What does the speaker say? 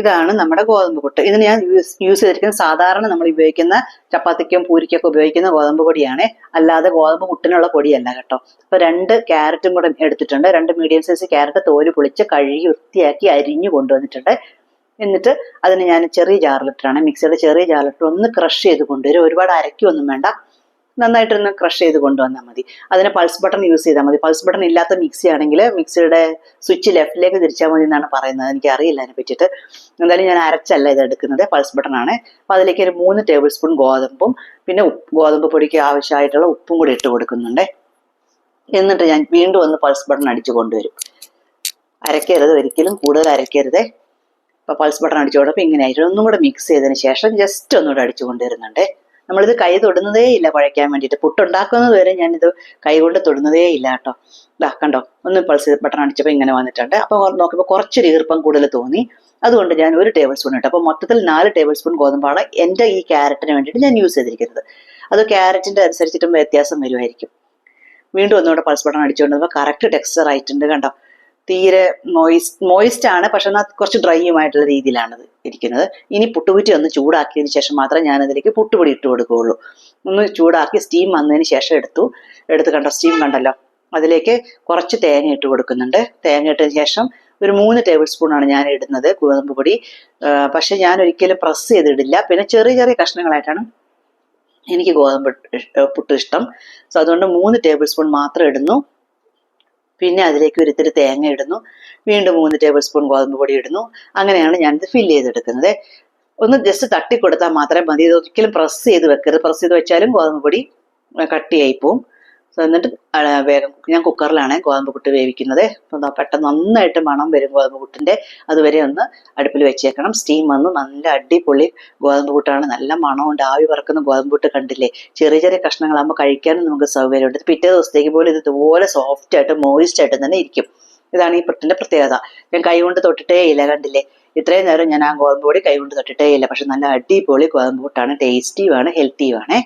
ഇതാണ് നമ്മുടെ ഗോതമ്പ് പുട്ട്. ഇതിന് ഞാൻ യൂസ് യൂസ് ചെയ്തിരിക്കുന്നത് സാധാരണ നമ്മൾ ഉപയോഗിക്കുന്ന ചപ്പാത്തിക്കും പൂരിക്കൊക്കെ ഉപയോഗിക്കുന്ന ഗോതമ്പ് പൊടിയാണ്. അല്ലാതെ ഗോതമ്പ് പുട്ടിനുള്ള പൊടിയല്ല കേട്ടോ. അപ്പൊ രണ്ട് ക്യാരറ്റും കൂടെ എടുത്തിട്ടുണ്ട്. രണ്ട് മീഡിയം സൈസ് ക്യാരറ്റ് തോൽ പൊളിച്ച് കഴുകി വൃത്തിയാക്കി അരിഞ്ഞു കൊണ്ടുവന്നിട്ടുണ്ട്. എന്നിട്ട് അതിന് ഞാൻ ചെറിയ ജാറിലിട്ടാണ് മിക്സിയുടെ ചെറിയ ജാറിലിട്ട് ഒന്ന് ക്രഷ് ചെയ്ത് കൊണ്ടുവരും. ഒരുപാട് അരക്കൊന്നും വേണ്ട. നന്നായിട്ടൊന്ന് ക്രഷ് ചെയ്ത് കൊണ്ടുവന്നാൽ മതി. അതിന് പൾസ് ബട്ടൺ യൂസ് ചെയ്താൽ മതി. പൾസ് ബട്ടൺ ഇല്ലാത്ത മിക്സി ആണെങ്കിൽ മിക്സിയുടെ സ്വിച്ച് ലെഫ്റ്റിലേക്ക് തിരിച്ചാൽ മതി എന്നാണ് പറയുന്നത്. എനിക്ക് അറിയില്ല അതിനെ പറ്റിയിട്ട്. എന്തായാലും ഞാൻ അരച്ചല്ല ഇത് എടുക്കുന്നത്. പൾസ് ബട്ടൺ ആണ്. അപ്പോൾ അതിലേക്ക് ഒരു മൂന്ന് ടേബിൾ സ്പൂൺ ഗോതമ്പും പിന്നെ ഗോതമ്പ് പൊടിക്ക് ആവശ്യമായിട്ടുള്ള ഉപ്പും കൂടി ഇട്ട് കൊടുക്കുന്നുണ്ട്. എന്നിട്ട് ഞാൻ വീണ്ടും ഒന്ന് പൾസ് ബട്ടൺ അടിച്ചു കൊണ്ടുവരും. അരക്കരുത് ഒരിക്കലും. കൂടുതൽ അരക്കരുതേ അപ്പോൾ പൾസ് ബട്ടൺ അടിച്ചു കൊടുക്കുമ്പോൾ ഇങ്ങനെ ആയിട്ട് ഒന്നും കൂടെ മിക്സ് ചെയ്തതിന് ശേഷം ജസ്റ്റ് ഒന്നുകൂടെ അടിച്ചു കൊണ്ടുവരുന്നുണ്ട്. നമ്മളിത് കൈ തൊടുന്നതേ ഇല്ല കുഴയ്ക്കാൻ വേണ്ടിയിട്ട്. പുട്ടുണ്ടാക്കുന്നത് വരെ ഞാനിത് കൈ കൊണ്ട് തൊടുന്നതേ ഇല്ല കേട്ടോ. ഇതാ കണ്ടോ? ഒന്ന് പൾസ് ബട്ടൺ അടിച്ചപ്പോൾ ഇങ്ങനെ വന്നിട്ടുണ്ട്. അപ്പോൾ നോക്കുമ്പോൾ കുറച്ചൊരു ഈർപ്പം കൂടുതൽ തോന്നി. അതുകൊണ്ട് ഞാൻ ഒരു ടേബിൾ സ്പൂൺ ഇട്ടു. അപ്പോൾ മൊത്തത്തിൽ നാല് ടേബിൾ സ്പൂൺ ഗോതമ്പാണ് എന്റെ ഈ ക്യാരറ്റിന് വേണ്ടിയിട്ട് ഞാൻ യൂസ് ചെയ്തിരിക്കുന്നത്. അത് ക്യാരറ്റിന്റെ അനുസരിച്ചിട്ടും വ്യത്യാസം വരുമായിരിക്കും. വീണ്ടും ഒന്നുകൂടെ പൾസ് ബട്ടൺ അടിച്ചുകൊണ്ട് കറക്റ്റ് ടെക്സ്ചർ ആയിട്ടുണ്ട് കണ്ടോ? തീരെ മോയിസ്റ്റ് മോയിസ്റ്റ് ആണ്. പക്ഷെ എന്നാൽ കുറച്ച് ഡ്രൈയുമായിട്ടുള്ള രീതിയിലാണത് ഇരിക്കുന്നത്. ഇനി പുട്ടുകുറ്റി ഒന്ന് ചൂടാക്കിയതിന് ശേഷം മാത്രമേ ഞാൻ അതിലേക്ക് പുട്ടുപൊടി ഇട്ട് കൊടുക്കുകയുള്ളൂ. ഒന്ന് ചൂടാക്കി സ്റ്റീം വന്നതിന് ശേഷം എടുത്തു. എടുത്ത് കണ്ടോ? സ്റ്റീം കണ്ടല്ലോ? അതിലേക്ക് കുറച്ച് തേങ്ങ ഇട്ട് കൊടുക്കുന്നുണ്ട്. തേങ്ങ ഇട്ടതിന് ശേഷം ഒരു മൂന്ന് ടേബിൾ സ്പൂണാണ് ഞാൻ ഇടുന്നത് ഗോതമ്പ് പൊടി. പക്ഷെ ഞാൻ ഒരിക്കലും പ്രസ് ചെയ്തിടില്ല. പിന്നെ ചെറിയ ചെറിയ കഷ്ണങ്ങളായിട്ടാണ് എനിക്ക് ഗോതമ്പ് പുട്ട് ഇഷ്ടം. സോ അതുകൊണ്ട് മൂന്ന് ടേബിൾ സ്പൂൺ മാത്രം ഇടുന്നു. പിന്നെ അതിലേക്ക് ഒരു ഇത്തിരി തേങ്ങ ഇടുന്നു. വീണ്ടും മൂന്ന് ടേബിൾ സ്പൂൺ ഗോതമ്പ് പൊടി ഇടുന്നു. അങ്ങനെയാണ് ഞാനിത് ഫില്ല് ചെയ്തെടുക്കുന്നത്. ഒന്ന് ജസ്റ്റ് തട്ടി കൊടുത്താൽ മാത്രമേ മതി. ഇത് ഒരിക്കലും പ്രസ് ചെയ്ത് വെക്കരുത്. പ്രസ് ചെയ്ത് വെച്ചാലും ഗോതമ്പ് പൊടി കട്ടിയായി പോവും. എന്നിട്ട് വേഗം ഞാൻ കുക്കറിലാണ് ഗോതമ്പ് പുട്ട് വേവിക്കുന്നത് അപ്പോൾ പെട്ടെന്ന് നന്നായിട്ട് മണം വരും ഗോതമ്പ് പുട്ടിന്റെ അതുവരെ ഒന്ന് അടുപ്പിൽ വെച്ചേക്കണം. സ്റ്റീം വന്ന് നല്ല അടിപൊളി ഗോതമ്പ് പുട്ടാണ് നല്ല മണമുണ്ട്. ആവി പറക്കുന്ന ഗോതമ്പ് പുട്ട് കണ്ടില്ലേ? ചെറിയ ചെറിയ കഷ്ണങ്ങളാകുമ്പോൾ കഴിക്കാനും നമുക്ക് സൗകര്യമുണ്ട്. പിറ്റേ ദിവസത്തേക്ക് പോലും ഇത് ഇതുപോലെ സോഫ്റ്റ് ആയിട്ട് മോയിസ്റ്റ് ആയിട്ട് തന്നെ ഇരിക്കും. ഇതാണ് ഈ പുട്ടിന്റെ പ്രത്യേകത. ഞാൻ കൈകൊണ്ട് തൊട്ടിട്ടേ ഇല്ല കണ്ടില്ലേ? ഇത്രയും നേരം ഞാൻ ആ ഗോതമ്പ് പൊടി കൈകൊണ്ട് തൊട്ടിട്ടേ ഇല്ല. പക്ഷെ നല്ല അടിപൊളി ഗോതമ്പ് പുട്ടാണ് ടേസ്റ്റിയുമാണ് ഹെൽത്തിയുമാണ്